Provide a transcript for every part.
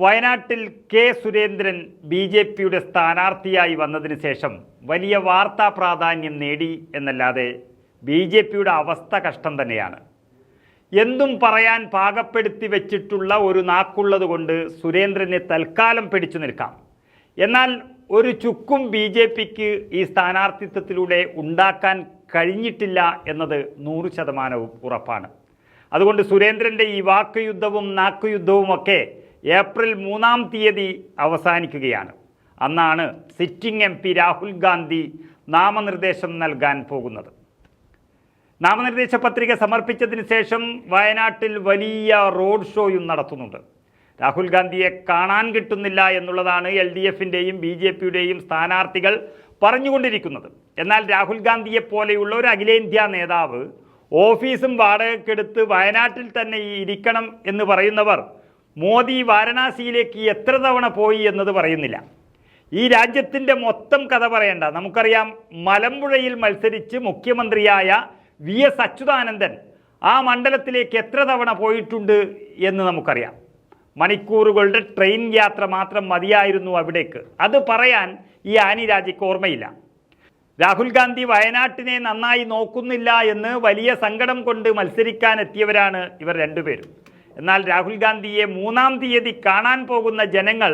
വയനാട്ടിൽ K Surendran B J പിയുടെ സ്ഥാനാർത്ഥിയായി വന്നതിന് ശേഷം വലിയ വാർത്താ പ്രാധാന്യം നേടി എന്നല്ലാതെ ബി ജെ പിയുടെ അവസ്ഥ കഷ്ടം തന്നെയാണ്. എന്തും പറയാൻ പാകപ്പെടുത്തി വെച്ചിട്ടുള്ള ഒരു നാക്കുള്ളത് കൊണ്ട് സുരേന്ദ്രനെ തൽക്കാലം പിടിച്ചു നിൽക്കാം. എന്നാൽ ഒരു ചുക്കും ബി ജെ പിക്ക് ഈ സ്ഥാനാർത്ഥിത്വത്തിലൂടെ ഉണ്ടാക്കാൻ കഴിഞ്ഞിട്ടില്ല എന്നത് നൂറ് ശതമാനവും ഉറപ്പാണ്. അതുകൊണ്ട് സുരേന്ദ്രന്റെ ഈ വാക്കുയുദ്ധവും നാക്കുയുദ്ധവും ഒക്കെ ഏപ്രിൽ മൂന്നാം തീയതി അവസാനിക്കുകയാണ്. അന്നാണ് sitting M P Rahul Gandhi നാമനിർദ്ദേശം നൽകാൻ പോകുന്നത്. നാമനിർദ്ദേശ പത്രിക സമർപ്പിച്ചതിന് ശേഷം വയനാട്ടിൽ വലിയ റോഡ് ഷോയും നടത്തുന്നുണ്ട്. രാഹുൽ ഗാന്ധിയെ കാണാൻ കിട്ടുന്നില്ല എന്നുള്ളതാണ് എൽ ഡി എഫിന്റെയും ബി ജെ പിയുടെയും സ്ഥാനാർത്ഥികൾ പറഞ്ഞുകൊണ്ടിരിക്കുന്നത്. എന്നാൽ രാഹുൽ ഗാന്ധിയെ പോലെയുള്ള ഒരു അഖിലേന്ത്യാ നേതാവ് ഓഫീസും വാടകയ്ക്കെടുത്ത് വയനാട്ടിൽ തന്നെ ഇരിക്കണം എന്ന് പറയുന്നവർ മോദി വാരണാസിയിലേക്ക് എത്ര തവണ പോയി എന്നത് പറയുന്നില്ല. ഈ രാജ്യത്തിന്റെ മൊത്തം കഥ പറയണ്ട. നമുക്കറിയാം മലമ്പുഴയിൽ മത്സരിച്ച് മുഖ്യമന്ത്രിയായ വി എസ് അച്യുതാനന്ദൻ ആ മണ്ഡലത്തിലേക്ക് എത്ര തവണ പോയിട്ടുണ്ട് എന്ന് നമുക്കറിയാം. മണിക്കൂറുകളുടെ ട്രെയിൻ യാത്ര മാത്രം മതിയായിരുന്നു അവിടേക്ക്. അത് പറയാൻ ഈ ആനി രാജയ്ക്ക് ഓർമ്മയില്ല. രാഹുൽ ഗാന്ധി വയനാട്ടിനെ നന്നായി നോക്കുന്നില്ല എന്ന് വലിയ സങ്കടം കൊണ്ട് മത്സരിക്കാനെത്തിയവരാണ് ഇവർ രണ്ടുപേരും. എന്നാൽ രാഹുൽ ഗാന്ധിയെ മൂന്നാം തീയതി കാണാൻ പോകുന്ന ജനങ്ങൾ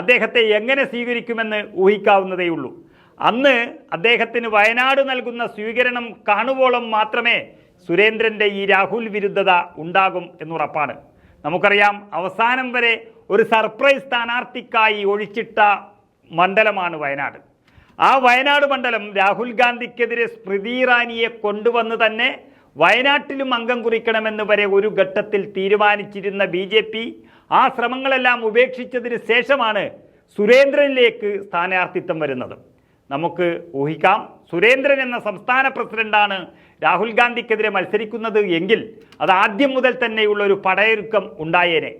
അദ്ദേഹത്തെ എങ്ങനെ സ്വീകരിക്കുമെന്ന് ഊഹിക്കാവുന്നതേയുള്ളൂ അന്ന് അദ്ദേഹത്തിന് വയനാട് നൽകുന്ന സ്വീകരണം കാണുവോളം മാത്രമേ സുരേന്ദ്രന്റെ ഈ രാഹുൽ വിരുദ്ധത ഉണ്ടാകും എന്നുറപ്പാണ്. നമുക്കറിയാം അവസാനം വരെ ഒരു സർപ്രൈസ് സ്ഥാനാർത്ഥിക്കായി ഒഴിച്ചിട്ട മണ്ഡലമാണ് വയനാട്. ആ വയനാട് മണ്ഡലം രാഹുൽ ഗാന്ധിക്കെതിരെ സ്മൃതി ഇറാനിയെ കൊണ്ടുവന്ന് തന്നെ വയനാട്ടിലും അംഗം കുറിക്കണമെന്ന് വരെ ഒരു ഘട്ടത്തിൽ തീരുമാനിച്ചിരുന്ന ബി ജെ പി ആ ശ്രമങ്ങളെല്ലാം ഉപേക്ഷിച്ചതിന് ശേഷമാണ് സുരേന്ദ്രനിലേക്ക് സ്ഥാനാർത്ഥിത്വം വരുന്നത്. നമുക്ക് ഊഹിക്കാം. സുരേന്ദ്രൻ എന്ന സംസ്ഥാന പ്രസിഡന്റാണ് രാഹുൽ ഗാന്ധിക്കെതിരെ മത്സരിക്കുന്നത് എങ്കിൽ അത് ആദ്യം മുതൽ തന്നെയുള്ള ഒരു പടയൊരുക്കം ഉണ്ടായേനെ.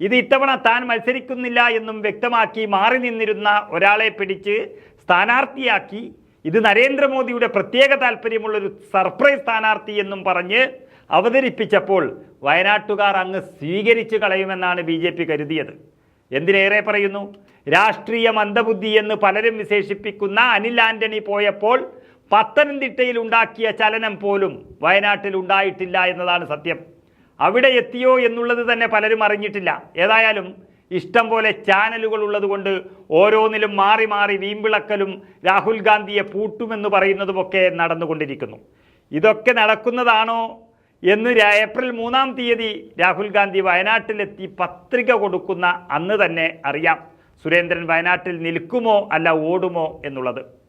ഇത് ഇത്തവണ താൻ മത്സരിക്കുന്നില്ല എന്നും വ്യക്തമാക്കി മാറി നിന്നിരുന്ന ഒരാളെ പിടിച്ച് സ്ഥാനാർത്ഥിയാക്കി ഇത് നരേന്ദ്രമോദിയുടെ പ്രത്യേക താല്പര്യമുള്ളൊരു സർപ്രൈസ് സ്ഥാനാർത്ഥി എന്നും പറഞ്ഞ് അവതരിപ്പിച്ചപ്പോൾ വയനാട്ടുകാർ അങ്ങ് സ്വീകരിച്ചു കളയുമെന്നാണ് ബി ജെ പി കരുതിയത്. എന്തിനേറെ പറയുന്നു? രാഷ്ട്രീയ മന്ദബുദ്ധി എന്ന് പലരും വിശേഷിപ്പിക്കുന്ന അനിൽ ആന്റണി പോയപ്പോൾ പത്തനംതിട്ടയിൽ ഉണ്ടാക്കിയ ചലനം പോലും വയനാട്ടിൽ ഉണ്ടായിട്ടില്ല എന്നതാണ് സത്യം. അവിടെ എത്തിയോ എന്നുള്ളത് തന്നെ പലരും അറിഞ്ഞിട്ടില്ല. ഏതായാലും ഇഷ്ടം പോലെ ചാനലുകൾ ഉള്ളതുകൊണ്ട് ഓരോന്നിലും മാറി മാറി വീമ്പിളക്കലും രാഹുൽ ഗാന്ധിയെ പൂട്ടുമെന്ന് പറയുന്നതുമൊക്കെ നടന്നുകൊണ്ടിരിക്കുന്നു. ഇതൊക്കെ നടക്കുന്നതാണോ എന്ന് ഏപ്രിൽ മൂന്നാം തീയതി രാഹുൽ ഗാന്ധി വയനാട്ടിലെത്തി പത്രിക കൊടുക്കുന്ന അന്ന് തന്നെ അറിയാം. സുരേന്ദ്രൻ വയനാട്ടിൽ നിൽക്കുമോ അല്ല ഓടുമോ എന്നുള്ളത്.